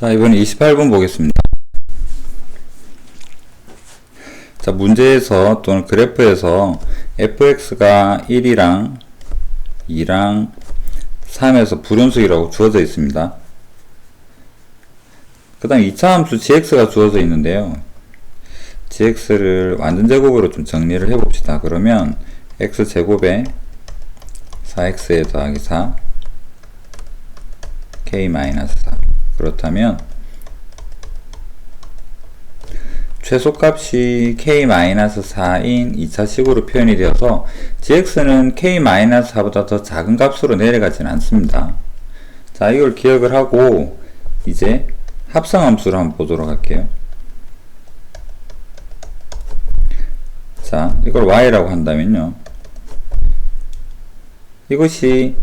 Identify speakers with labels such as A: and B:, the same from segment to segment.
A: 자, 이번에 28번 보겠습니다. 자, 문제에서 또는 그래프에서 fx가 1이랑 2랑 3에서 불연속이라고 주어져 있습니다. 그 다음 2차 함수 gx가 주어져 있는데요. gx를 완전 제곱으로 좀 정리를 해봅시다. 그러면 x제곱에 4x에 더하기 4 k-4 그렇다면 최소값이 k-4인 2차식으로 표현이 되어서 gx는 k-4보다 더 작은 값으로 내려가진 않습니다. 자, 이걸 기억을 하고 이제 합성함수를 한번 보도록 할게요. 자, 이걸 y라고 한다면요. 이것이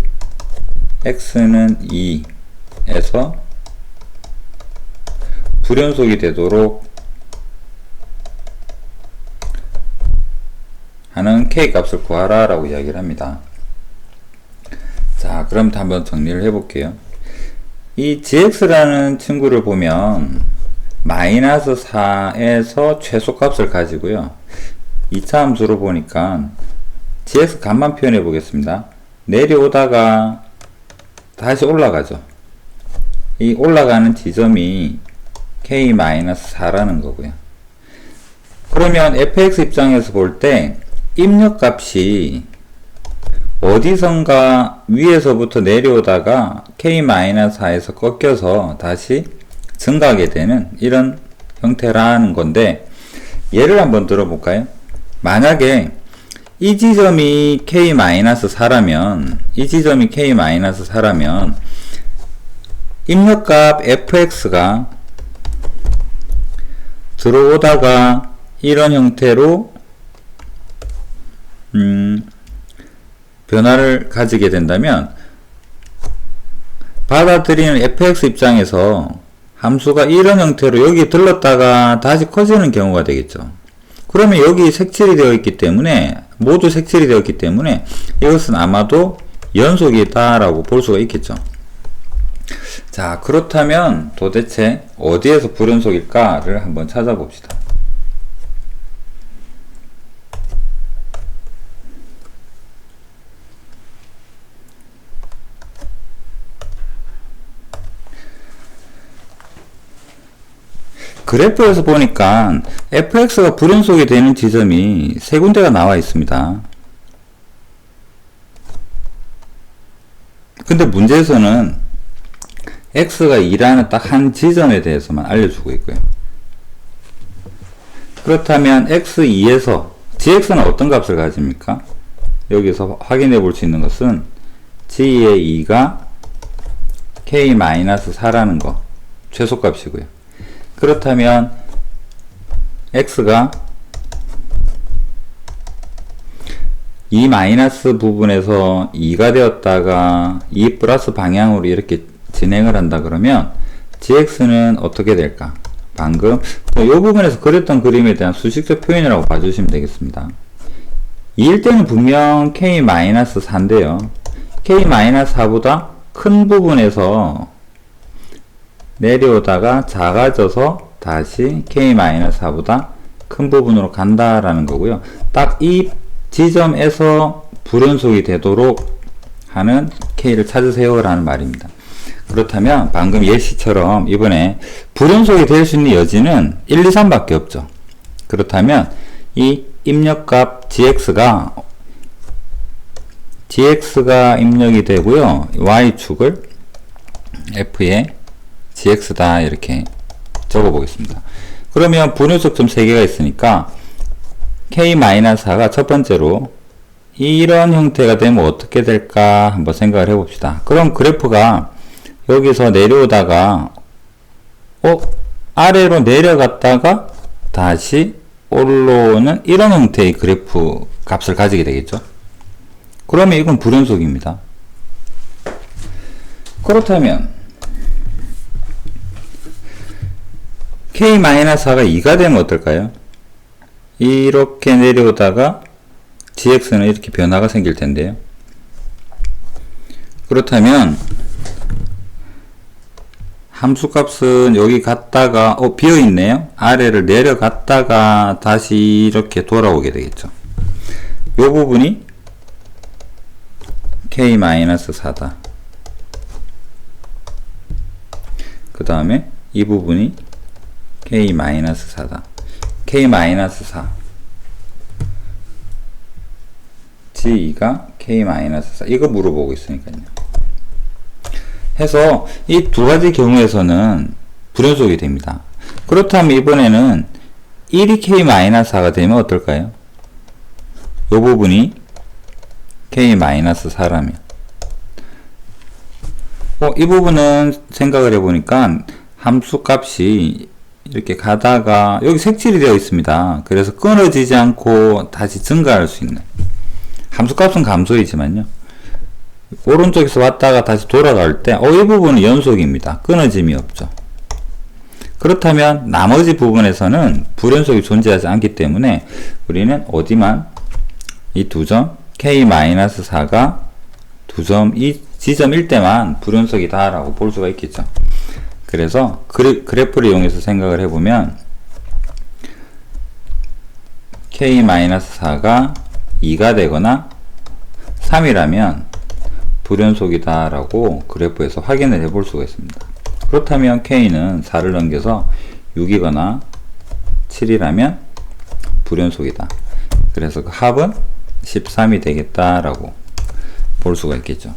A: x는 2에서 불연속이 되도록 하는 k 값을 구하라 라고 이야기를 합니다. 자, 그럼 한번 정리를 해볼게요. 이 gx라는 친구를 보면 마이너스 4에서 최소값을 가지고요. 2차 함수로 보니까 gx 값만 표현해 보겠습니다. 내려오다가 다시 올라가죠. 이 올라가는 지점이 k-4라는 거고요. 그러면 fx 입장에서 볼 때 입력값이 어디선가 위에서부터 내려오다가 k-4에서 꺾여서 다시 증가하게 되는 이런 형태라는 건데 예를 한번 들어볼까요? 만약에 이 지점이 k-4라면 이 지점이 k-4라면 입력값 fx가 들어오다가 이런 형태로 음, 변화를 가지게 된다면 받아들이는 fx 입장에서 함수가 이런 형태로 여기 들렀다가 다시 커지는 경우가 되겠죠. 그러면 여기 색칠이 되어 있기 때문에 모두 색칠이 되었기 때문에 이것은 아마도 연속이다라고 볼 수가 있겠죠. 자 그렇다면 도대체 어디에서 불연속일까를 한번 찾아봅시다. 그래프에서 보니까 fx가 불연속이 되는 지점이 세 군데가 나와 있습니다. 근데 문제에서는 x가 2라는 딱 한 지점에 대해서만 알려주고 있고요. 그렇다면 x2에서 gx는 어떤 값을 가집니까? 여기서 확인해 볼 수 있는 것은 g의 2가 k-4라는 거 최소값이고요. 그렇다면 x가 이 마이너스 부분에서 2가 되었다가 2 플러스 방향으로 이렇게 진행을 한다 그러면 gx는 어떻게 될까? 방금 이 부분에서 그렸던 그림에 대한 수식적 표현이라고 봐주시면 되겠습니다. 2일 때는 분명 k-4인데요. k-4보다 큰 부분에서 내려오다가 작아져서 다시 k-4보다 큰 부분으로 간다라는 거고요. 딱 이 지점에서 불연속이 되도록 하는 k를 찾으세요 라는 말입니다. 그렇다면 방금 예시처럼 이번에 불연속이 될 수 있는 여지는 1, 2, 3밖에 없죠. 그렇다면 이 입력값 gx가 gx가 입력이 되고요. y축을 f에 gx다 이렇게 적어 보겠습니다. 그러면 분유속점 3개가 있으니까 k-4가 첫 번째로 이런 형태가 되면 어떻게 될까 한번 생각을 해봅시다. 그럼 그래프가 여기서 내려오다가 어? 아래로 내려갔다가 다시 올라오는 이런 형태의 그래프 값을 가지게 되겠죠. 그러면 이건 불연속입니다. 그렇다면 k-4가 2가 되면 어떨까요? 이렇게 내려오다가 gx는 이렇게 변화가 생길 텐데요. 그렇다면 함수값은 여기 갔다가 어 비어 있네요. 아래를 내려갔다가 다시 이렇게 돌아오게 되겠죠. 요 부분이 k-4다. 그 다음에 이 부분이 k-4다. k-4 g2가 k-4 이거 물어보고 있으니까요. 해서 이 두 가지 경우에서는 불연속이 됩니다. 그렇다면 이번에는 1이 k-4가 되면 어떨까요? 이 부분이 k-4라면 어, 이 부분은 생각을 해보니까 함수 값이 이렇게 가다가 여기 색칠이 되어 있습니다. 그래서 끊어지지 않고 다시 증가할 수 있는 함수 값은 감소이지만요. 오른쪽에서 왔다가 다시 돌아갈 때, 어, 이 부분은 연속입니다. 끊어짐이 없죠. 그렇다면 나머지 부분에서는 불연속이 존재하지 않기 때문에 우리는 어디만 이 두 점 k-4가 두 점 이 지점일 때만 불연속이 다 라고 볼 수가 있겠죠. 그래서 그래, 그래프를 이용해서 생각을 해보면 k-4가 2가 되거나 3이라면 불연속이다 라고 그래프에서 확인을 해볼 수가 있습니다. 그렇다면 k는 4를 넘겨서 6이거나 7이라면 불연속이다. 그래서 그 합은 13이 되겠다라고 볼 수가 있겠죠.